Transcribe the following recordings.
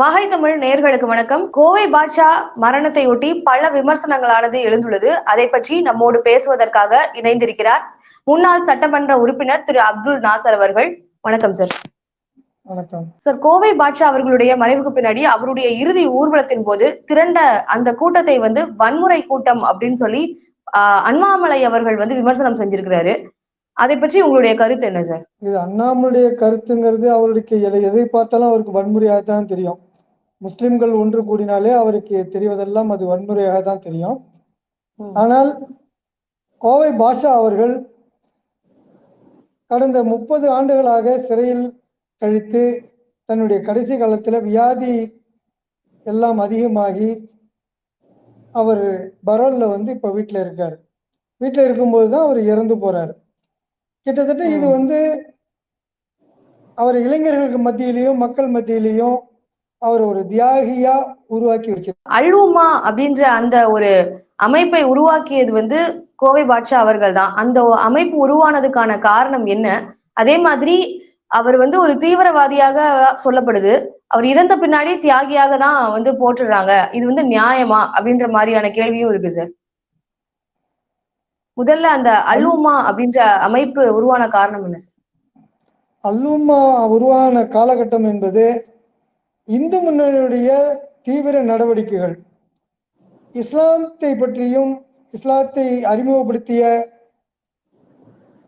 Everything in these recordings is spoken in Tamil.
வகை தமிழ் நேர்களுக்கு வணக்கம். கோவை பாட்ஷா மரணத்தை ஒட்டி பல விமர்சனங்களானது எழுந்துள்ளது. அதை பற்றி நம்மோடு பேசுவதற்காக இணைந்திருக்கிறார் முன்னாள் சட்டமன்ற உறுப்பினர் திரு அப்துல் நாசர் அவர்கள். வணக்கம் சார் வணக்கம். சார் கோவை பாட்ஷா அவர்களுடைய மறைவுக்கு பின்னாடி அவருடைய இறுதி ஊர்வலத்தின் போது திரண்ட அந்த கூட்டத்தை வந்து வன்முறை கூட்டம் அப்படின்னு சொல்லி அண்ணாமலை அவர்கள் வந்து விமர்சனம் செஞ்சிருக்கிறாரு. அதை பற்றி உங்களுடைய கருத்து என்ன சார் இது அண்ணாமலையுடைய கருத்துங்கிறது அவருக்கு எதை பார்த்தாலும் அவருக்கு வன்முறையாக தான் தெரியும். முஸ்லிம்கள் ஒன்று கூடினாலே அவருக்கு தெரிவதெல்லாம் அது வன்முறையாக தான் தெரியும். ஆனால் கோவை பாஷா அவர்கள் கடந்த முப்பது ஆண்டுகளாக சிறையில் கழித்து தன்னுடைய கடைசி காலத்துல வியாதி எல்லாம் அதிகமாகி அவர் பரோல்ல வந்து இப்ப வீட்டுல இருக்காரு வீட்டுல இருக்கும்போது தான் அவர் இறந்து போறாரு கிட்டத்தட்ட இது. வந்து அவர் இளைஞர்களுக்கு மத்தியிலையும் மக்கள் மத்தியிலையும் அவர் ஒரு தியாகியா உருவாக்கி வச்சிருக்காரு. அல்வுமா அப்படின்ற அந்த ஒரு அமைப்பை உருவாக்கியது வந்து கோவை பாட்ஷா அவர்கள் தான். அந்த அமைப்பு உருவானதுக்கான காரணம் என்ன? அதே மாதிரி அவர் வந்து ஒரு தீவிரவாதியாக சொல்லப்படுது. அவர் இறந்த பின்னாடி தியாகியாக தான் வந்து போட்டுடுறாங்க இது வந்து நியாயமா அப்படின்ற மாதிரியான கேள்வியும் இருக்கு சார் முதல்ல அந்த அல்வுமா அப்படின்ற அமைப்பு உருவான காரணம் என்ன சார் அல்லுமா உருவான காலகட்டம் என்பது இந்து முன்னணியுடைய தீவிர நடவடிக்கைகள். இஸ்லாத்தை பற்றியும் இஸ்லாத்தை அறிமுகப்படுத்திய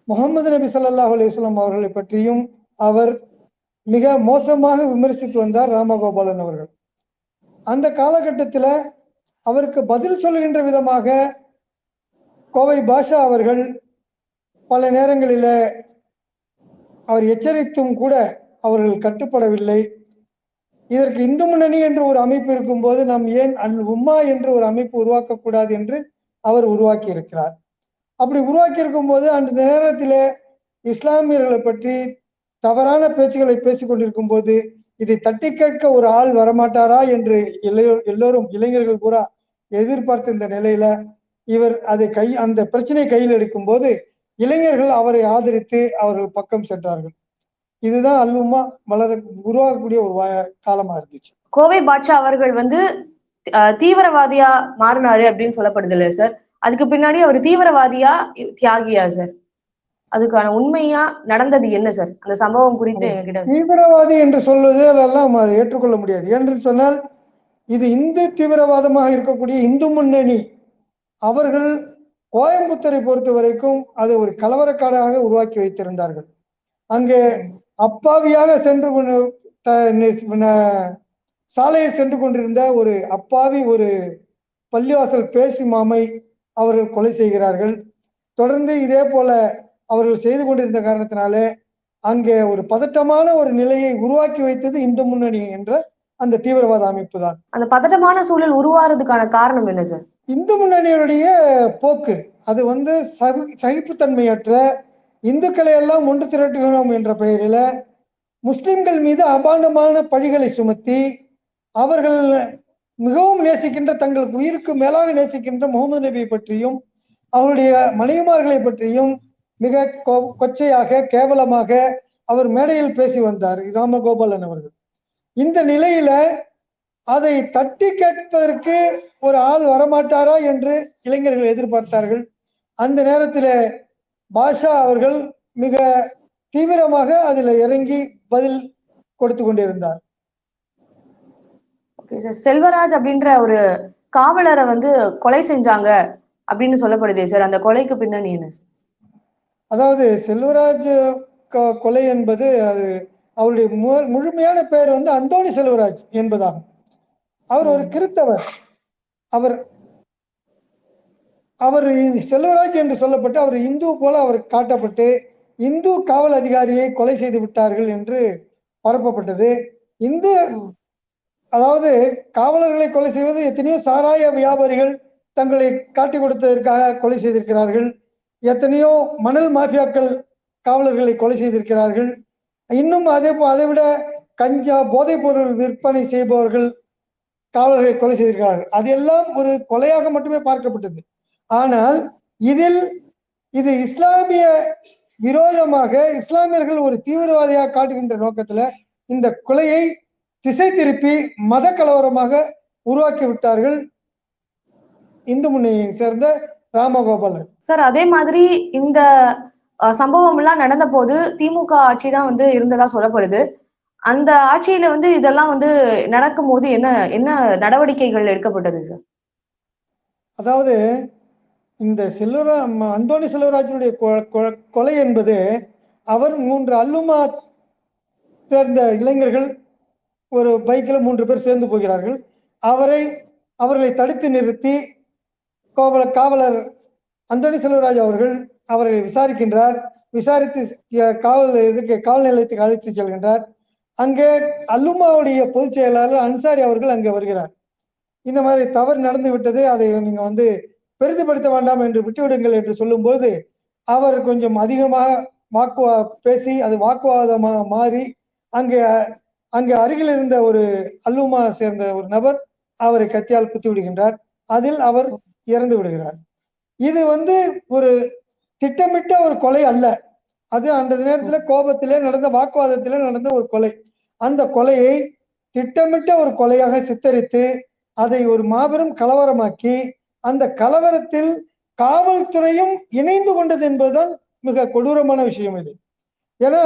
முகமது நபி ஸல்லல்லாஹு அலிஸ்லாம் அவர்களை பற்றியும் அவர் மிக மோசமாக விமர்சித்து வந்தார் ராமகோபாலன் அவர்கள். அந்த காலகட்டத்தில் அவருக்கு பதில் சொல்லுகின்ற விதமாக கோவை பாஷா அவர்கள் பல நேரங்களில் அவர் எச்சரித்தும் கூட அவர்கள் கட்டுப்படவில்லை. இதற்கு இந்து முன்னணி என்று ஒரு அமைப்பு இருக்கும்போது நாம் ஏன் அல் உம்மா என்று ஒரு அமைப்பு உருவாக்கக்கூடாது என்று அவர் உருவாக்கி இருக்கிறார் அப்படி உருவாக்கி இருக்கும்போது அந்த நேரத்திலே இஸ்லாமியர்களை பற்றி தவறான பேச்சுகளை பேசிக்கொண்டிருக்கும் போது இதை தட்டி கேட்க ஒரு ஆள் வரமாட்டாரா என்று இளையோ- எல்லோரும் இளைஞர்கள் பூரா எதிர்பார்த்த இந்த நிலையில இவர் அதை கை அந்த பிரச்சனையை கையில் எடுக்கும் போது இளைஞர்கள் அவரை ஆதரித்து அவர்கள் பக்கம் சென்றார்கள். இதுதான் அல்லுமா வளர உருவாகக்கூடிய ஒரு காலமா இருந்துச்சு. கோவை பாட்ஷா அவர்கள் வந்து தீவிரவாதியா மாறினாரு அப்படின்னு சொல்லப்படுது இல்ல சார்? அதுக்கு பின்னாடி அவர் தீவிரவாதியா தியாகியா சார்? அதுக்கான உண்மையா நடந்தது என்ன சார்? அந்த சம்பவம் குறித்து எங்ககிட்ட தீவிரவாதி என்று சொல்வது அதெல்லாம் அதை ஏற்றுக்கொள்ள முடியாது. என்று சொன்னால் இது இந்து தீவிரவாதமாக இருக்கக்கூடிய இந்து முன்னணி. அவர்கள் கோயம்புத்தூரை பொறுத்த வரைக்கும் அதை ஒரு கலவரக்காடாக உருவாக்கி வைத்திருந்தார்கள். அங்கே அப்பாவியாக சென்று சாலையில் சென்று கொண்டிருந்த ஒரு அப்பாவி ஒரு பள்ளிவாசல் பேசி மாமை அவர்கள் கொலை செய்கிறார்கள். தொடர்ந்து இதே போல அவர்கள் செய்து கொண்டிருந்த காரணத்தினாலே அங்கே ஒரு பதட்டமான ஒரு நிலையை உருவாக்கி வைத்தது இந்து முன்னணி என்ற அந்த தீவிரவாத அமைப்பு தான். அந்த பதட்டமான சூழல் உருவாறதுக்கான காரணம் என்ன சார் இந்து முன்னணியுடைய போக்கு அது வந்து சகு சகிப்புத்தன்மையற்ற இந்துக்களை எல்லாம் ஒன்று திரட்டுகிறோம் என்ற பெயரில் முஸ்லிம்கள் மீது அபாண்டமான பழிகளை சுமத்தி அவர்கள் மிகவும் நேசிக்கின்ற தங்களுக்கு உயிருக்கு மேலாக நேசிக்கின்ற முகமது நபியை பற்றியும் அவருடைய மனைவிமார்களை பற்றியும் மிக கொ- கொச்சையாக கேவலமாக அவர் மேடையில் பேசி வந்தார் ராமகோபாலன் அவர்கள். இந்த நிலையில அதை தட்டி கேட்பதற்கு ஒரு ஆள் வரமாட்டாரா என்று இளைஞர்கள் எதிர்பார்த்தார்கள். அந்த நேரத்தில் பாஷா அவர்கள் மிக தீவிரமாக அதில் இறங்கி பதில் கொடுத்து கொண்டிருந்தார். செல்வராஜ் அப்படின்ற ஒரு காவலரை வந்து கொலை செஞ்சாங்க அப்படின்னு சொல்லப்படுதே சார் அந்த கொலைக்கு பின்னணி என்ன அதாவது செல்வராஜ் கொலை என்பது அது அவருடைய முழுமையான பெயர் வந்து அந்தோணி செல்வராஜ் என்பதாகும். அவர் ஒரு கிறித்தவர். அவர் அவர் செல்வராஜ் என்று சொல்லப்பட்டு அவர் இந்து போல அவர் காட்டப்பட்டு இந்து காவல் அதிகாரியை கொலை செய்து விட்டார்கள் என்று பரப்பப்பட்டது. இந்து அதாவது காவலர்களை கொலை செய்வது எத்தனையோ சாராய வியாபாரிகள் தங்களை காட்டி கொடுத்ததற்காக கொலை செய்திருக்கிறார்கள். எத்தனையோ மணல் மாஃபியாக்கள் காவலர்களை கொலை செய்திருக்கிறார்கள். இன்னும் அதே அதைவிட அதை விட கஞ்சா போதைப் பொருள் விற்பனை செய்பவர்கள் காவலர்களை கொலை செய்திருக்கிறார்கள். அதெல்லாம் ஒரு கொலையாக மட்டுமே பார்க்கப்பட்டது. ஆனால் இதில் இது இஸ்லாமிய விரோதமாக இஸ்லாமியர்கள் ஒரு தீவிரவாதியாக காட்டுகின்ற நோக்கத்துல இந்த கொலையை திசை திருப்பி மத கலவரமாக உருவாக்கி விட்டார்கள் இந்து முன்னணியை சேர்ந்த ராமகோபாலன் சார் அதே மாதிரி இந்த சம்பவம் எல்லாம் நடந்த போது திமுக ஆட்சி தான் வந்து இருந்ததா சொல்லப்படுது. அந்த ஆட்சியில வந்து இதெல்லாம் வந்து நடக்கும்போது என்ன என்ன நடவடிக்கைகள் எடுக்கப்பட்டது சார்? அதாவது இந்த செல்வரா அந்தோணி செல்வராஜனுடைய கொ- கொ- கொலை என்பது அவர் மூன்று அல்லுமா சேர்ந்த இளைஞர்கள் ஒரு பைக்கில் மூன்று பேர் சேர்ந்து போகிறார்கள். அவரை அவர்களை தடுத்து நிறுத்தி கோவல காவலர் அந்தோணி செல்வராஜ் அவர்கள் அவரை விசாரிக்கின்றார். விசாரித்து காவல் இதுக்கு காவல் நிலையத்துக்கு அழைத்து செல்கின்றார். அங்கே அல்லுமாவுடைய பொதுச் செயலாளர் அன்சாரி அவர்கள் அங்கே வருகிறார். இந்த மாதிரி தவறு நடந்து விட்டது அதை நீங்கள் வந்து பெரிதுபடுத்த வேண்டாம் என்று விட்டுவிடுங்கள் என்று சொல்லும்போது அவர் கொஞ்சம் அதிகமாக வாக்குவா பேசி அது வாக்குவாதமாக மாறி அங்கே அங்கே அருகில் இருந்த ஒரு அல்லுமா சேர்ந்த ஒரு நபர் அவரை கத்தியால் குத்தி விடுகின்றார் அதில் அவர் இறந்து விடுகிறார். இது வந்து ஒரு திட்டமிட்ட ஒரு கொலை அல்ல. அது அந்த நேரத்துல கோபத்திலே நடந்த வாக்குவாதத்திலே நடந்த ஒரு கொலை. அந்த கொலையை திட்டமிட்ட ஒரு கொலையாக சித்தரித்து அதை ஒரு மாபெரும் கலவரமாக்கி அந்த கலவரத்தில் காவல்துறையும் இணைந்து கொண்டது என்பதுதான் மிக கொடூரமான விஷயம் இது. ஏன்னா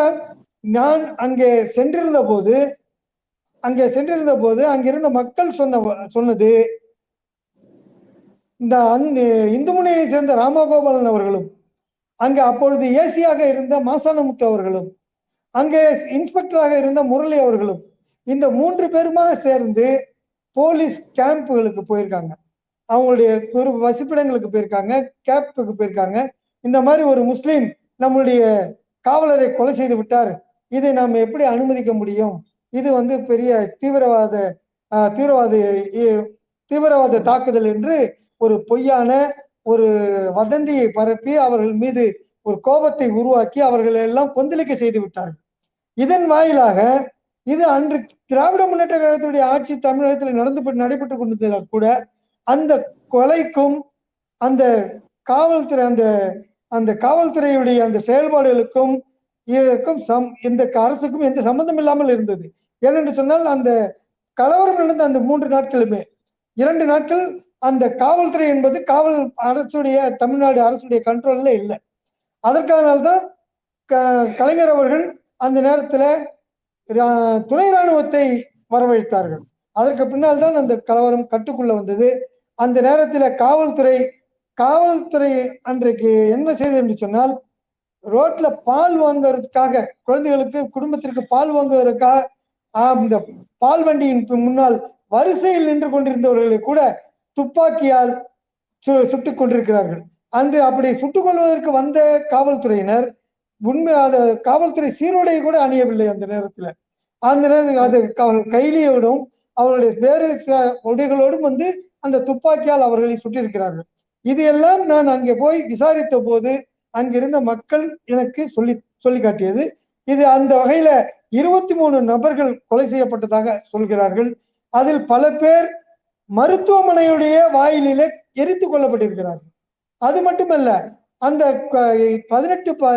நான் அங்கே சென்றிருந்த போது அங்கே சென்றிருந்த போது அங்கிருந்த மக்கள் சொன்ன சொன்னது இந்த அந்த இந்து முன்னணியை சேர்ந்த ராமகோபாலன் அவர்களும் அங்கே அப்பொழுது ஏசியாக இருந்த மாசானமுத்து அவர்களும் அங்கே இன்ஸ்பெக்டராக இருந்த முரளி அவர்களும் இந்த மூன்று பேருமாக சேர்ந்து போலீஸ் கேம்புகளுக்கு போயிருக்காங்க. அவங்களுடைய ஒரு வசிப்பிடங்களுக்கு போயிருக்காங்க கேப்புக்கு போயிருக்காங்க. இந்த மாதிரி ஒரு முஸ்லீம் நம்மளுடைய காவலரை கொலை செய்து விட்டார். இதை நாம் எப்படி அனுமதிக்க முடியும்? இது வந்து பெரிய தீவிரவாத தீவிரவாத இ- தீவிரவாத தாக்குதல் என்று ஒரு பொய்யான ஒரு வதந்தியை பரப்பி அவர்கள் மீது ஒரு கோபத்தை உருவாக்கி அவர்களை எல்லாம் கொந்தளிக்க செய்து விட்டார்கள். இதன் வாயிலாக இது அன்று திராவிட முன்னேற்ற கழகத்துடைய ஆட்சி தமிழகத்தில் நடந்து நடைபெற்றுக் கொண்டிருந்தால் கூட அந்த கொலைக்கும் அந்த காவல்துறை அந்த அந்த காவல்துறையுடைய அந்த செயல்பாடுகளுக்கும் இதற்கும் சம் இந்த அரசுக்கும் எந்த சம்பந்தம் இல்லாமல் இருந்தது. ஏனென்று சொன்னால் அந்த கலவரம் நடந்த அந்த மூன்று நாட்களுமே இரண்டு நாட்கள் அந்த காவல்துறை என்பது காவல் அரசுடைய தமிழ்நாடு அரசுடைய கண்ட்ரோல்ல இல்லை. அதற்கானால்தான் க- கலைஞர் அவர்கள் அந்த நேரத்துல ரா- துணை ராணுவத்தை வரவழைத்தார்கள். அதற்கு பின்னால் தான் அந்த கலவரம் கட்டுக்குள்ள வந்தது. அந்த நேரத்தில் காவல்துறை காவல்துறை அன்றைக்கு என்ன செய்தது என்று சொன்னால் ரோட்ல பால் வாங்குறதுக்காக குழந்தைகளுக்கு குடும்பத்திற்கு பால் வாங்குவதற்காக அந்த இந்த பால் வண்டியின் முன்னால் வரிசையில் நின்று கொண்டிருந்தவர்களை கூட துப்பாக்கியால் சு- சுட்டுக் கொண்டிருக்கிறார்கள். அன்று அப்படி சுட்டுக் கொள்வதற்கு வந்த காவல்துறையினர் உண்மை அந்த காவல்துறை சீருடையை கூட அணியவில்லை அந்த நேரத்துல. அந்த நேரத்தில் அது க- கைலியோடும் அவருடைய வேறு உடைகளோடும் வந்து அந்த துப்பாக்கியால் அவர்களை சுட்டிருக்கிறார்கள். இது எல்லாம் நான் அங்கே போய் விசாரித்த போது அங்கிருந்த மக்கள் எனக்கு சொல்லி சொல்லி காட்டியது இது அந்த வகையில இருபத்தி மூணு நபர்கள் கொலை செய்யப்பட்டதாக சொல்கிறார்கள். அதில் பல பேர் மருத்துவமனையுடைய வாயிலே எரித்து கொல்லப்பட்டிருக்கிறார்கள். அது மட்டுமல்ல அந்த பதினெட்டு ப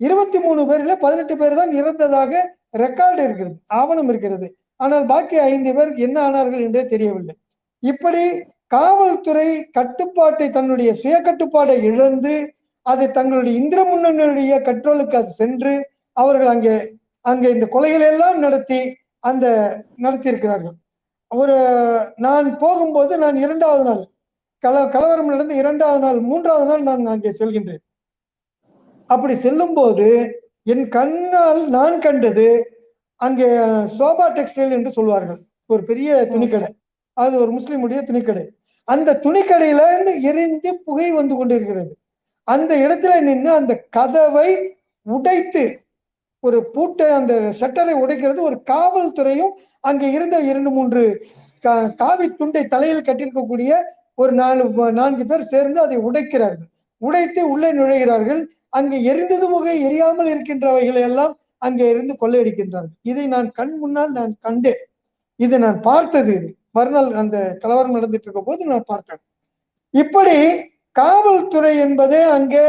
இருபத்தி மூணு பேர்ல பதினெட்டு பேர் தான் இறந்ததாக ரெக்கார்டு இருக்கிறது ஆவணம் இருக்கிறது. ஆனால் பாக்கி ஐந்து பேர் என்ன ஆனார்கள் என்றே தெரியவில்லை. இப்படி காவல்துறை கட்டுப்பாட்டை தன்னுடைய சுய கட்டுப்பாட்டை இழந்து அது தங்களுடைய இந்திர முன்னணியுடைய கட்ரோலுக்கு அது சென்று அவர்கள் அங்கே அங்கே இந்த கொலைகளை எல்லாம் நடத்தி அந்த நடத்தி இருக்கிறார்கள் ஒரு நான் போகும்போது நான் இரண்டாவது நாள் கல கலவரம் நடந்து இரண்டாவது நாள் மூன்றாவது நாள் நான் அங்கே செல்கின்றேன். அப்படி செல்லும் போது என் கண்ணால் நான் கண்டது அங்கே சோபா டெக்ஸ்டைல் என்று சொல்வார்கள். ஒரு பெரிய துணிக்கடை. அது ஒரு முஸ்லீமுடைய துணிக்கடை. அந்த துணிக்கடையில இருந்து எரிந்து புகை வந்து கொண்டிருக்கிறது. அந்த இடத்துல நின்று அந்த கதவை உடைத்து ஒரு பூட்டை அந்த ஷட்டரை உடைக்கிறது ஒரு காவல்துறையும் அங்கே இருந்த இரண்டு மூன்று கா- காவி துண்டை தலையில் கட்டியிருக்கக்கூடிய ஒரு நாலு நான்கு பேர் சேர்ந்து அதை உடைக்கிறார்கள். உடைத்து உள்ளே நுழைகிறார்கள். அங்கே எரிந்தது முகை எரியாமல் இருக்கின்றவைகளை எல்லாம் அங்கே இருந்து கொள்ளையடிக்கின்றார்கள். இதை நான் கண் முன்னால் நான் கண்டேன். இதை நான் பார்த்தது இது. மறுநாள் அந்த கலவரம் நடந்துட்டு இருக்க போது நான் பார்த்தேன். இப்படி காவல்துறை என்பது அங்கே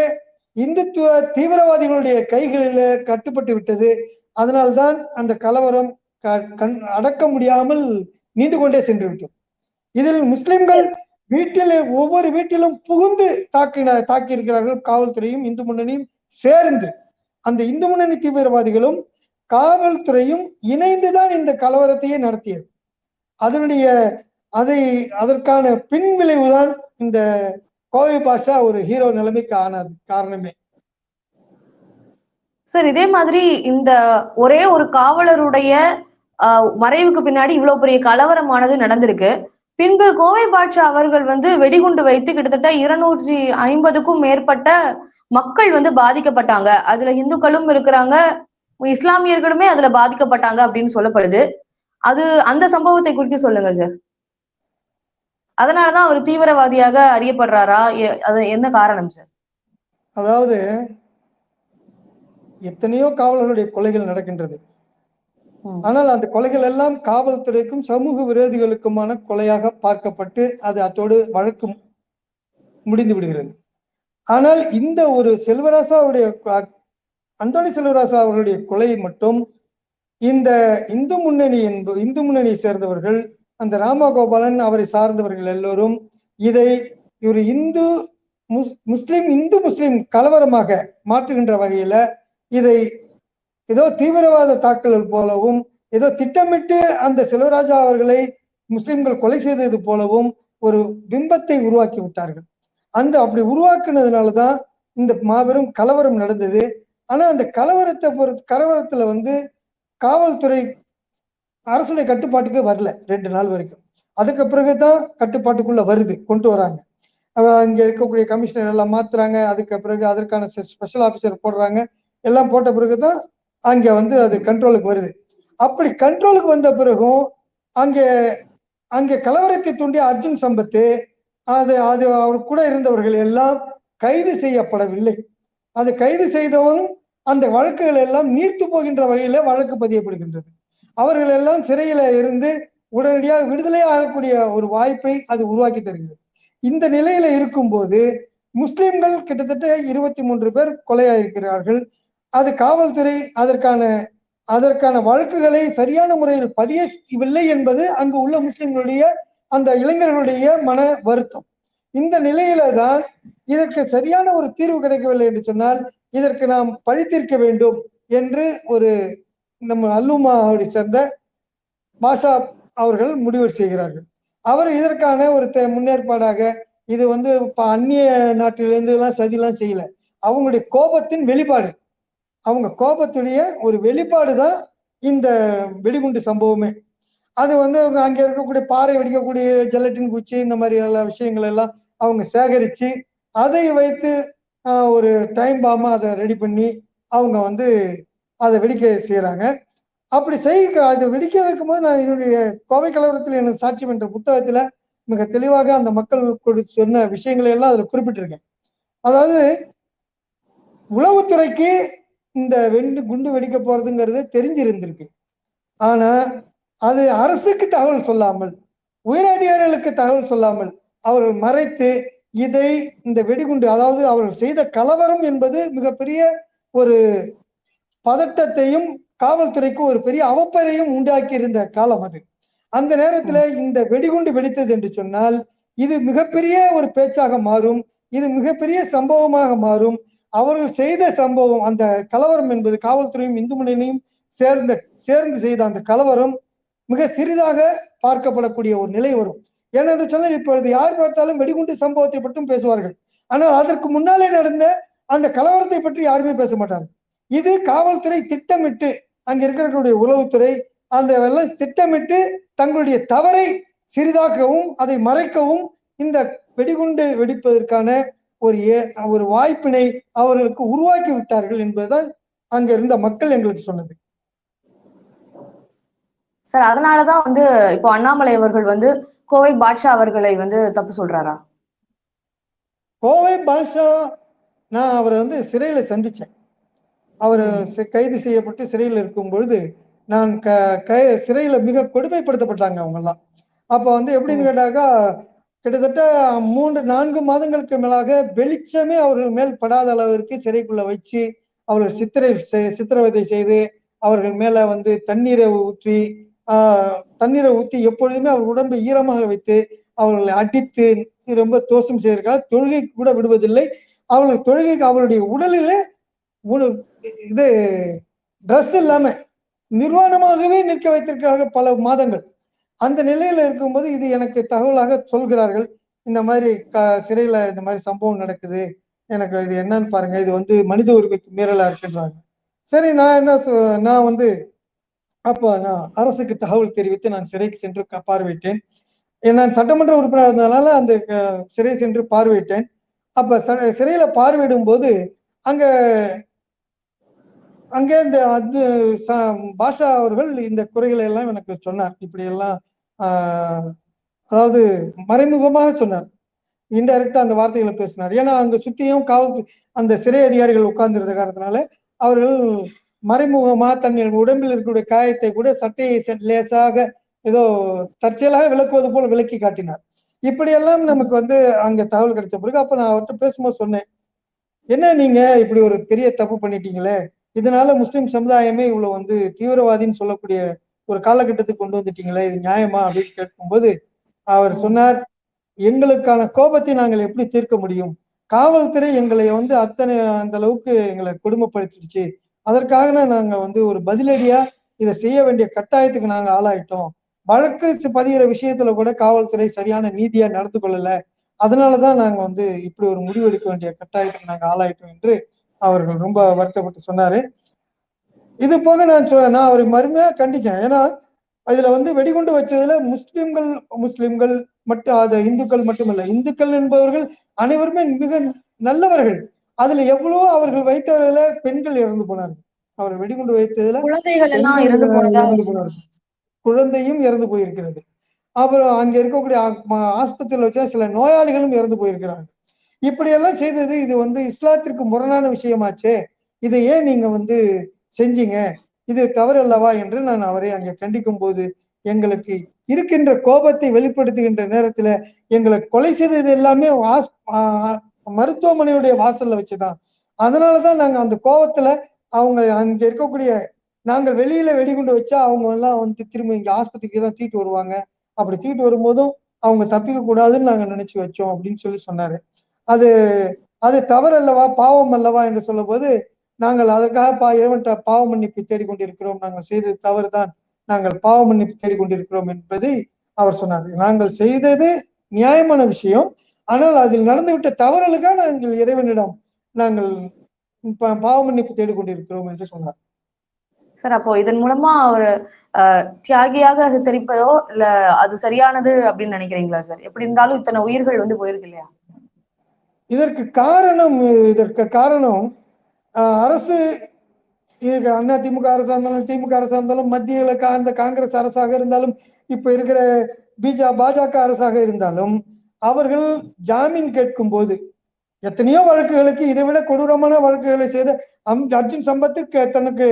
இந்துத்துவ தீவிரவாதிகளுடைய கைகளில் கட்டுப்பட்டு விட்டது. அதனால்தான் அந்த கலவரம் கண் அடக்க முடியாமல் நீண்டு கொண்டே சென்று விட்டது. இதில் முஸ்லிம்கள் வீட்டில் ஒவ்வொரு வீட்டிலும் புகுந்து தாக்கின தாக்கி இருக்கிறார்கள் காவல்துறையும் இந்து முன்னணியும் சேர்ந்து. அந்த இந்து முன்னணி தீவிரவாதிகளும் காவல்துறையும் இணைந்துதான் இந்த கலவரத்தையே நடத்தியது. அதனுடைய அதை அதற்கான பின் விளைவுதான் இந்த கோவை பாஷா ஒரு ஹீரோ நிலைமைக்கு ஆனது காரணமே. சார் இதே மாதிரி இந்த ஒரே ஒரு காவலருடைய மறைவுக்கு பின்னாடி இவ்வளவு பெரிய கலவரமானது நடந்திருக்கு. பின்பு கோவை பாட்சா அவர்கள் வந்து வெடிகுண்டு வைத்து கிட்டத்தட்ட இருநூற்றி ஐம்பதுக்கும் மேற்பட்ட மக்கள் வந்து பாதிக்கப்பட்டாங்க. அதுல இந்துக்களும் இருக்கிறாங்க இஸ்லாமியர்களுமே அதுல பாதிக்கப்பட்டாங்க அப்படின்னு சொல்லப்படுது. அது அந்த சம்பவத்தை குறித்து சொல்லுங்க சார் அதனாலதான் அவர் தீவிரவாதியாக அறியப்படுறாரா? அது என்ன காரணம் சார் அதாவது எத்தனையோ காவலர்களுடைய கொலைகள் நடக்கின்றது. ஆனால் அந்த கொலைகள் எல்லாம் காவல்துறைக்கும் சமூக விரோதிகளுக்குமான கொலையாக பார்க்கப்பட்டு அது அத்தோடு வழக்கு முடிந்து விடுகிறது. ஆனால் இந்த ஒரு செல்வராசாவுடைய அந்தோணி செல்வராசா அவர்களுடைய கொலை மட்டும் இந்த இந்து முன்னணி என்பது இந்து முன்னணியை சேர்ந்தவர்கள் அந்த ராமகோபாலன் அவரை சார்ந்தவர்கள் எல்லோரும் இதை ஒரு இந்து முஸ்- முஸ்லிம் இந்து முஸ்லிம் கலவரமாக மாற்றுகின்ற வகையில இதை ஏதோ தீவிரவாத தாக்குதல் போலவும் ஏதோ திட்டமிட்டு அந்த செல்வராஜா அவர்களை முஸ்லிம்கள் கொலை செய்தது போலவும் ஒரு பிம்பத்தை உருவாக்கி விட்டார்கள். அந்த அப்படி உருவாக்குனதுனாலதான் இந்த மாபெரும் கலவரம் நடந்தது. ஆனா அந்த கலவரத்தை பொறுத்து கலவரத்துல வந்து காவல்துறை அரசுடைய கட்டுப்பாட்டுக்கு வரல ரெண்டு நாள் வரைக்கும். அதுக்கு பிறகுதான் கட்டுப்பாட்டுக்குள்ள வருது கொண்டு வராங்க. இங்க இருக்கக்கூடிய கமிஷனர் எல்லாம் மாத்துறாங்க அதுக்கு பிறகு அதற்கான ஸ்பெஷல் ஆபீசர் போடுறாங்க. எல்லாம் போட்ட பிறகுதான் அங்க வந்து அது கண்ட்ரோலுக்கு வருது. அப்படி கண்ட்ரோலுக்கு வந்த பிறகும் அங்கே அங்கே கலவரத்தை தூண்டிய அர்ஜுன் சம்பத்து அது அது அவர் கூட இருந்தவர்கள் எல்லாம் கைது செய்யப்படவில்லை. அது கைது செய்தவனும் அந்த வழக்குகள் எல்லாம் நீர்த்து போகின்ற வகையில வழக்கு பதியப்படுகின்றது. அவர்கள் எல்லாம் சிறையில இருந்து உடனடியாக விடுதலை ஆகக்கூடிய ஒரு வாய்ப்பை அது உருவாக்கி தருகிறது. இந்த நிலையில இருக்கும்போது முஸ்லிம்கள் கிட்டத்தட்ட இருபத்தி மூன்று பேர் கொலையாயிருக்கிறார்கள். அது காவல்துறை அதற்கான அதற்கான வழக்குகளை சரியான முறையில் பதியவில்லை என்பது அங்கு உள்ள முஸ்லிம்களுடைய அந்த இளைஞர்களுடைய மன வருத்தம். இந்த நிலையில தான் இதற்கு சரியான ஒரு தீர்வு கிடைக்கவில்லை என்று சொன்னால் இதற்கு நாம் பழித்திருக்க வேண்டும் என்று ஒரு நம்ம அல்லுமாவை சேர்ந்த பாஷா அவர்கள் முடிவு செய்கிறார்கள். அவர் இதற்கான ஒரு முன்னேற்பாடாக இது வந்து இப்போ அந்நிய நாட்டிலிருந்து எல்லாம் சதிலாம் செய்யல. அவங்களுடைய கோபத்தின் வெளிப்பாடு. அவங்க கோபத்துடைய ஒரு வெளிப்பாடு தான் இந்த வெடிகுண்டு சம்பவமே. அது வந்து அவங்க அங்கே இருக்கக்கூடிய பாறை வெடிக்கக்கூடிய ஜெலட்டின் குச்சி இந்த மாதிரி எல்லா விஷயங்கள் எல்லாம் அவங்க சேகரித்து அதை வைத்து ஒரு டைம் பாமா அதை ரெடி பண்ணி அவங்க வந்து அதை வெடிக்க செய்கிறாங்க அப்படி செய்ய அதை வெடிக்க வைக்கும் போது நான் என்னுடைய கோவை கலவரத்தில் எனக்கு சாட்சியம் என்ற புத்தகத்தில் மிக தெளிவாக அந்த மக்கள் கொடு சொன்ன விஷயங்களை எல்லாம் அதில் குறிப்பிட்டிருக்கேன். அதாவது உளவுத்துறைக்கு இந்த வெண்டு குண்டு வெடிக்க போறதுங்கிறது தெரிஞ்சிருந்திருக்கு. ஆனா அது அரசுக்கு தகவல் சொல்லாமல் உயரதிகாரிகளுக்கு தகவல் சொல்லாமல் அவர்கள் மறைத்து இதை இந்த வெடிகுண்டு அதாவது அவர்கள் செய்த கலவரம் என்பது மிகப்பெரிய ஒரு பதட்டத்தையும் காவல்துறைக்கு ஒரு பெரிய அவப்பரையும் உண்டாக்கி இருந்த காலம் அது. அந்த நேரத்துல இந்த வெடிகுண்டு வெடித்தது என்று சொன்னால் இது மிகப்பெரிய ஒரு பேச்சாக மாறும் இது மிகப்பெரிய சம்பவமாக மாறும். அவர்கள் செய்த சம்பவம் அந்த கலவரம் என்பது காவல்துறையும் இந்து முன்னணியும் சேர்ந்த சேர்ந்து செய்த அந்த கலவரம் மிக சிறிதாக பார்க்கப்படக்கூடிய ஒரு நிலை வரும். ஏனென்று சொன்னால் இப்பொழுது யார் பார்த்தாலும் வெடிகுண்டு சம்பவத்தை பற்றும் பேசுவார்கள். ஆனால் அதற்கு முன்னாலே நடந்த அந்த கலவரத்தை பற்றி யாருமே பேச மாட்டார்கள். இது காவல்துறை திட்டமிட்டு அங்க இருக்கக்கூடிய உளவுத்துறை அந்த எல்லாம் திட்டமிட்டு தங்களுடைய தவறை சிறிதாக்கவும் அதை மறைக்கவும் இந்த வெடிகுண்டு வெடிப்பதற்கான ஒரு ஏ- ஒரு வாய்ப்பினை அவர்களுக்கு உருவாக்கி விட்டார்கள் என்பதுதான் அங்க இருந்த மக்கள் எங்களுக்கு சொன்னது. சார் அதனாலதான் வந்து இப்போ அண்ணாமலை அவர்கள் வந்து கோவை பாட்ஷா அவர்களை வந்து தப்பு சொல்றாரா? கோவை பாஷா நான் அவரை வந்து சிறையில சந்திச்சேன். அவர் கைது செய்யப்பட்டு சிறையில் இருக்கும் பொழுது நான் க கை சிறையில மிக கொடுமைப்படுத்தப்பட்டாங்க அவங்க எல்லாம் அப்ப வந்து எப்படின்னு கேட்டாக்கா கிட்டத்தட்ட மூன்று நான்கு மாதங்களுக்கு மேலாக வெளிச்சமே அவர்கள் மேல் படாத அளவிற்கு சிறைக்குள்ள வச்சு அவர்கள் சித்திரை சித்திரவதை செய்து அவர்கள் மேல வந்து தண்ணீரை ஊற்றி தண்ணீரை ஊற்றி எப்பொழுதுமே அவர் உடம்பை ஈரமாக வைத்து அவர்களை அடித்து ரொம்ப தோஷம் செய்திருக்கார் தொழுகை கூட விடுவதில்லை. அவர்கள் தொழுகைக்கு அவருடைய உடலிலே இது ட்ரெஸ் இல்லாம நிர்வாணமாகவே நிற்க வைத்திருக்கிறார்கள் பல மாதங்கள். அந்த நிலையில இருக்கும்போது இது எனக்கு தகவலாக சொல்கிறார்கள். இந்த மாதிரி க சிறையில இந்த மாதிரி சம்பவம் நடக்குது. எனக்கு இது என்னன்னு பாருங்க. இது வந்து மனித உரிமைக்கு மீறலா இருக்குன்றாங்க. சரி நான் என்ன சொ- நான் வந்து அப்போ நான் அரசுக்கு தகவல் தெரிவித்து நான் சிறைக்கு சென்று க- பார்வையிட்டேன். நான் சட்டமன்ற உறுப்பினர் இருந்ததுனால அந்த சிறை சென்று பார்வையிட்டேன். அப்ப ச- சிறையில பார்வையிடும் போது அங்க அங்கே இந்த அது பாஷா அவர்கள் இந்த குறைகளை எல்லாம் எனக்கு சொன்னார். இப்படி எல்லாம் அதாவது மறைமுகமாக சொன்னார். இன்டைரக்டா அந்த வார்த்தைகளை பேசினார். ஏன்னா அங்க சுத்தியும் காவல் அந்த சிறை அதிகாரிகள் உட்கார்ந்திருந்த காரணத்தினால அவர்கள் மறைமுகமா தங்கள் உடம்பில் இருக்கக்கூடிய காயத்தை கூட சட்டையை லேசாக ஏதோ தற்செயலாக விளக்குவது போல விளக்கி காட்டினார். இப்படியெல்லாம் நமக்கு வந்து அங்க தகவல் கிடைச்ச பிறகு அப்ப நான் அவர்கிட்ட பேசும்போது சொன்னேன். என்ன நீங்க இப்படி ஒரு பெரிய தப்பு பண்ணிட்டீங்களே? இதனால முஸ்லிம் சமுதாயமே இவ்வளவு வந்து தீவிரவாதின்னு சொல்லக்கூடிய ஒரு காலகட்டத்துக்கு கொண்டு வந்துட்டீங்களே? இது நியாயமா? அப்படின்னு கேட்கும்போது அவர் சொன்னார் எங்களுக்கான கோபத்தை நாங்கள் எப்படி தீர்க்க முடியும்? காவல்துறை எங்களை வந்து அத்தனை அந்த அளவுக்கு எங்களை கொடுமைப்படுத்திடுச்சு. அதற்காக நாங்க வந்து ஒரு பதிலடியா இதை செய்ய வேண்டிய கட்டாயத்துக்கு நாங்க ஆளாயிட்டோம். வழக்கு பதிகிற விஷயத்துல கூட காவல்துறை சரியான நீதியா நடந்து கொள்ளல. அதனாலதான் நாங்க வந்து இப்படி ஒரு முடிவு எடுக்க வேண்டிய கட்டாயத்துக்கு நாங்க ஆளாயிட்டோம் என்று அவர்கள் ரொம்ப வருத்தப்பட்டு சொன்னாரு. இது போக நான் சொ- நான் அவரை மறுமையா கண்டிச்சேன். ஏன்னா அதுல வந்து வெடிகுண்டு வச்சதுல முஸ்லிம்கள் முஸ்லிம்கள் மட்டும் அது இந்துக்கள் மட்டுமல்ல. இந்துக்கள் என்பவர்கள் அனைவருமே மிக நல்லவர்கள். அதுல எவ்வளவோ அவர்கள் வைத்தவர்கள பெண்கள் இறந்து போனார்கள். அவர் வெடிகுண்டு வைத்ததுல. குழந்தையும் இறந்து போயிருக்கிறது. அப்புறம் அங்க இருக்கக்கூடிய ஆஸ்பத்திரியில வச்ச சில நோயாளிகளும் இறந்து போயிருக்கிறாங்க இப்படி எல்லாம் செய்தது இது வந்து இஸ்லாத்திற்கு முரணான விஷயமாச்சே. இதை ஏன் நீங்க வந்து செஞ்சீங்க? இது தவறு அல்லவா என்று நான் அவரை அங்கே கண்டிக்கும் போது எங்களுக்கு இருக்கின்ற கோபத்தை வெளிப்படுத்துகின்ற நேரத்துல எங்களை கொலை செய்தது எல்லாமே மருத்துவமனையுடைய வாசல்ல வச்சுதான். அதனாலதான் நாங்க அந்த கோபத்துல அவங்க அங்க இருக்கக்கூடிய நாங்கள் வெளியில வெடிகுண்டு வச்சா அவங்க எல்லாம் வந்து திரும்ப இங்க ஆஸ்பத்திரிக்கு தான் தீட்டு வருவாங்க. அப்படி தீட்டு வரும்போதும் அவங்க தப்பிக்க கூடாதுன்னு நாங்க நினைச்சு வச்சோம் அப்படின்னு சொல்லி சொன்னாரு. அது அது தவறு அல்லவா பாவம் அல்லவா என்று சொல்லும் போது நாங்கள் அதற்காக பா இறைவன்ட்ட பாவ மன்னிப்பு தேடிக்கொண்டிருக்கிறோம். நாங்கள் செய்தது தவறுதான் நாங்கள் பாவ மன்னிப்பு தேடிக்கொண்டிருக்கிறோம் என்பதை அவர் சொன்னார். நாங்கள் செய்தது நியாயமான விஷயம். ஆனால் அதில் நடந்துவிட்ட தவறுகளுக்காக நாங்கள் இறைவனிடம் நாங்கள் பாவ மன்னிப்பு தேடிக்கொண்டிருக்கிறோம் என்று சொன்னார். சார் அப்போ இதன் மூலமா அவர் தியாகியாக சித்தரிப்பதோ இல்ல அது சரியானது அப்படின்னு நினைக்கிறீங்களா சார்? எப்படி இருந்தாலும் இத்தனை உயிர்கள் வந்து போயிருக்கு இல்லையா? இதற்கு காரணம் இதற்கு காரணம் அரசு இதுக்கு அண்ணா திமுக அரசா இருந்தாலும் திமுக அரசா இருந்தாலும் மத்தியில கா- அந்த காங்கிரஸ் அரசாக இருந்தாலும் இப்ப இருக்கிற பிஜா பாஜக அரசாக இருந்தாலும் அவர்கள் ஜாமீன் கேட்கும் போது எத்தனையோ வழக்குகளுக்கு இதை விட கொடூரமான வழக்குகளை செய்த அம் அர்ஜுன் சம்பத்து தனக்கு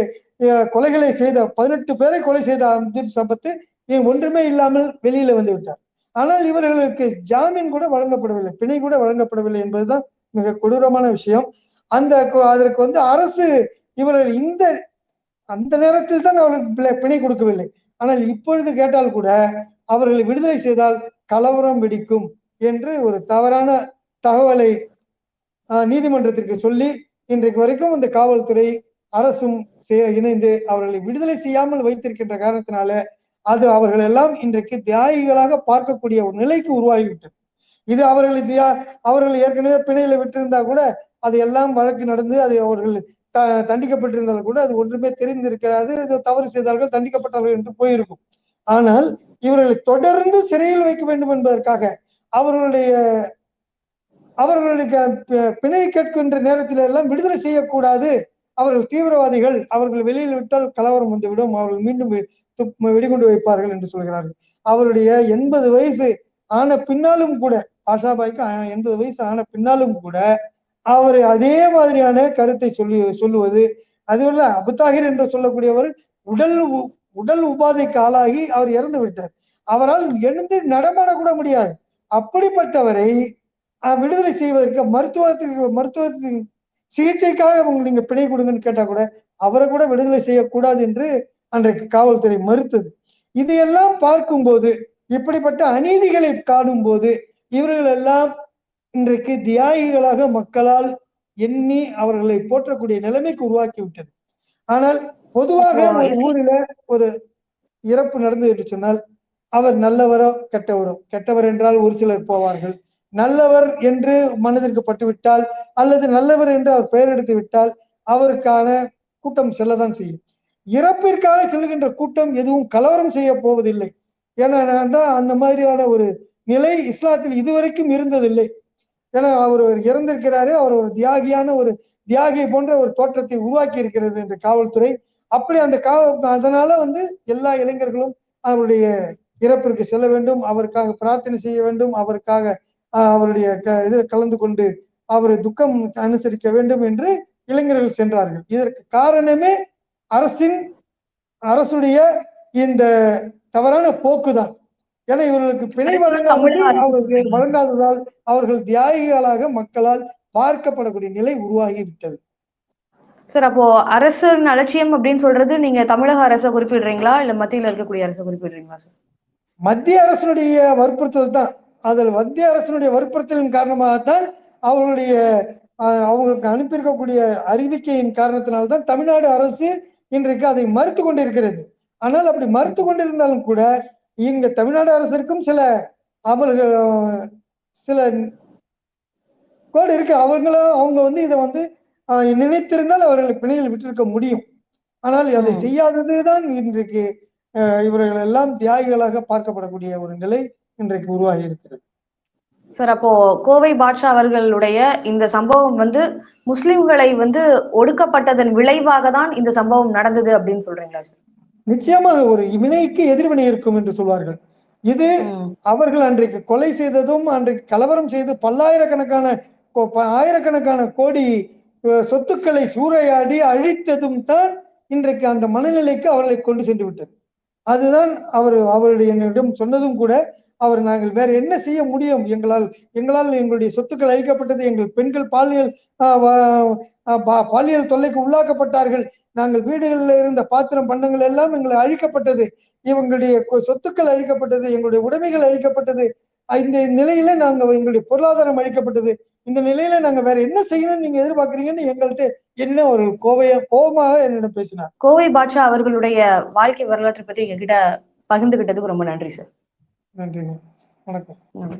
கொலைகளை செய்த பதினெட்டு பேரை கொலை செய்த அர்ஜுன் சம்பத்து ஏன் ஒன்றுமே இல்லாமல் வெளியில வந்து விட்டார். ஆனால் இவர்களுக்கு ஜாமீன் கூட வழங்கப்படவில்லை பிணை கூட வழங்கப்படவில்லை என்பதுதான் மிக கொடூரமான விஷயம். அந்த அதற்கு வந்து அரசு இவர்கள் இந்த அந்த நேரத்தில் தான் அவர்களுக்கு பிணை கொடுக்கவில்லை. ஆனால் இப்பொழுது கேட்டால் கூட அவர்களை விடுதலை செய்தால் கலவரம் வெடிக்கும். என்று ஒரு தவறான தகவலை ஆஹ், நீதிமன்றத்திற்கு சொல்லி இன்றைக்கு வரைக்கும் இந்த காவல்துறை அரசும் சே- இணைந்து அவர்களை விடுதலை செய்யாமல் வைத்திருக்கின்ற காரணத்தினால அது அவர்கள் எல்லாம் இன்றைக்கு தியாகிகளாக பார்க்கக்கூடிய ஒரு நிலைக்கு உருவாகிவிட்டது. இது அவர்களை தியா அவர்கள் ஏற்கனவே பிணையில விட்டிருந்தா கூட அது எல்லாம் வழக்கு நடந்து அது அவர்கள் த- தண்டிக்கப்பட்டிருந்தால் கூட அது ஒன்றுமே தெரிந்திருக்கிறாது ஏதோ தவறு செய்தார்கள் தண்டிக்கப்பட்டார்கள் என்று போயிருக்கும். ஆனால் இவர்களை தொடர்ந்து சிறையில் வைக்க வேண்டும் என்பதற்காக அவர்களுடைய அவர்களுக்கு பி- பிணை கேட்கின்ற நேரத்தில் எல்லாம் விடுதலை செய்யக்கூடாது. அவர்கள் தீவிரவாதிகள். அவர்கள் வெளியில் விட்டால் கலவரம் வந்துவிடும். அவர்கள் மீண்டும் வெ- வெடிகுண்டு வைப்பார்கள் என்று சொல்கிறார்கள். அவருடைய எண்பது வயசு ஆன பின்னாலும் கூட ஆஷாபாய்க்கு எண்பது வயசு ஆன பின்னாலும் கூட அவர் அதே மாதிரியான கருத்தை சொல்லி சொல்லுவது அதுவல்ல அபுதாகிர் என்று சொல்லக்கூடியவர் உடல் உ- உடல் உபாதைக்கு ஆளாகி அவர் இறந்து விட்டார் அவரால் எழுந்து நடமாட கூட முடியாது. அப்படிப்பட்டவரை விடுதலை செய்வதற்கு மருத்துவத்திற்கு மருத்துவத்துக்கு சிகிச்சைக்காக உங்க நீங்க பிணை கொடுங்கன்னு கேட்டா கூட அவரை கூட விடுதலை செய்யக்கூடாது என்று அன்றைக்கு காவல்துறை மறுத்தது. இதையெல்லாம் பார்க்கும்போது இப்படிப்பட்ட அநீதிகளை காணும் போது இவர்கள் எல்லாம் இன்றைக்கு தியாகிகளாக மக்களால் எண்ணி அவர்களை போற்றக்கூடிய நிலைமைக்கு உருவாக்கி விட்டது. ஆனால் பொதுவாக ஊரில ஒரு இறப்பு நடந்தது என்று சொன்னால் அவர் நல்லவரோ கெட்டவரோ? கெட்டவர் என்றால் ஒரு சிலர் போவார்கள். நல்லவர் என்று மனதிற்கு பட்டுவிட்டால் அல்லது நல்லவர் என்று அவர் பெயர் எடுத்து விட்டால் அவருக்கான கூட்டம் செல்லதான் செய்யும். இறப்பிற்காக செல்கின்ற கூட்டம் எதுவும் கலவரம் செய்ய போவதில்லை. ஏன்னா அந்த மாதிரியான ஒரு நிலை இஸ்லாத்தில் இதுவரைக்கும் இருந்ததில்லை. ஏன்னா அவர் ஒரு இறந்திருக்கிறாரு அவர் ஒரு தியாகியான ஒரு தியாகி போன்ற ஒரு தோற்றத்தை உருவாக்கி இருக்கிறது இந்த காவல்துறை. அப்படி அந்த கா அதனால வந்து எல்லா இளைஞர்களும் அவருடைய இறப்பிற்கு செல்ல வேண்டும் அவருக்காக பிரார்த்தனை செய்ய வேண்டும் அவருக்காக அவருடைய இதில் கலந்து கொண்டு அவர் துக்கம் அனுசரிக்க வேண்டும் என்று இளைஞர்கள் சென்றார்கள். இதற்கு காரணமே அரசின் அரசுடைய இந்த தவறான போக்குதான். ஏன்னா இவர்களுக்கு பிணை அரசு சொல்றீங்களா? வழங்காததால் அவர்கள் தியாகிகளாக மக்களால் பார்க்கப்படக்கூடிய நிலை உருவாகி விட்டது. சார் அப்போ அரசின் அலட்சியம் அப்படின்னு சொல்றது நீங்க தமிழக அரசை குறிப்பிடுறீங்களா? இல்ல மத்தியில இருக்கக்கூடிய அரசை குறிப்பிடுறீங்களா சார்? மத்திய அரசினுடைய வற்புறுத்தல் தான். அதில் மத்திய அரசினுடைய வற்புறுத்தலின் காரணமாகத்தான் அவர்களுடைய ஆஹ், அவங்களுக்கு அனுப்பியிருக்கக்கூடிய அறிவிக்கையின் காரணத்தினால்தான் தமிழ்நாடு அரசு இன்றைக்கு அதை மறுத்து கொண்டிருக்கிறது. ஆனால் அப்படி மறுத்து கொண்டிருந்தாலும் கூட இங்க தமிழ்நாடு அரசிற்கும் சில அவர்கள் சில கோடு இருக்கு. அவங்களும் அவங்க வந்து இதை வந்து நினைத்திருந்தால் அவர்களை பிணையில் விட்டிருக்க முடியும். ஆனால் அதை. செய்யாததுதான் இன்றைக்கு இவர்கள் எல்லாம் தியாகிகளாக பார்க்கப்படக்கூடிய ஒரு நிலை இன்றைக்கு உருவாகி இருக்கிறது. சார் அப்போ கோவை பாட்ஷா அவர்களுடைய இந்த சம்பவம் வந்து முஸ்லிம்களை வந்து ஒடுக்கப்பட்டதன் விளைவாக தான் இந்த சம்பவம் நடந்தது அப்படின்னு சொல்றீங்களா சார்? நிச்சயமாக ஒரு வினைக்கு எதிர்வினை இருக்கும் என்று சொல்வார்கள். இது. அவர்கள் அன்றைக்கு கொலை செய்ததும் அன்றைக்கு கலவரம் செய்து பல்லாயிரக்கணக்கான ஆயிரக்கணக்கான கோடி சொத்துக்களை சூறையாடி அழித்ததும் தான் இன்றைக்கு அந்த மனநிலைக்கு அவர்களை கொண்டு சென்று விட்டது. அதுதான் அவர் அவருடைய என்னிடம் சொன்னதும் கூட அவர் நாங்கள் வேற என்ன செய்ய முடியும்? எங்களால் எங்களால் எங்களுடைய சொத்துக்கள் அழிக்கப்பட்டது எங்கள் பெண்கள் பாலியல் பா- பாலியல் தொல்லைக்கு உள்ளாக்கப்பட்டார்கள். நாங்கள் வீடுகளில் இருந்த பாத்திரம் பண்டங்கள் எல்லாம் எங்களை அழிக்கப்பட்டது. இவங்களுடைய சொத்துக்கள் அழிக்கப்பட்டது எங்களுடைய உடைமைகள் அழிக்கப்பட்டது. இந்த நிலையில நாங்கள் எங்களுடைய பொருளாதாரம் அழிக்கப்பட்டது. இந்த நிலையில நாங்க வேற என்ன செய்யணும்னு நீங்க எதிர்பார்க்கறீங்கன்னு எங்கள்கிட்ட என்ன ஒரு கோவையா கோபமாக என்னிடம் பேசினார். கோவை பாட்ஷா அவர்களுடைய வாழ்க்கை வரலாற்றை பற்றி எங்ககிட்ட பகிர்ந்துகிட்டதுக்கு ரொம்ப நன்றி சார். நன்றிங்க. வணக்கம். நன்றி.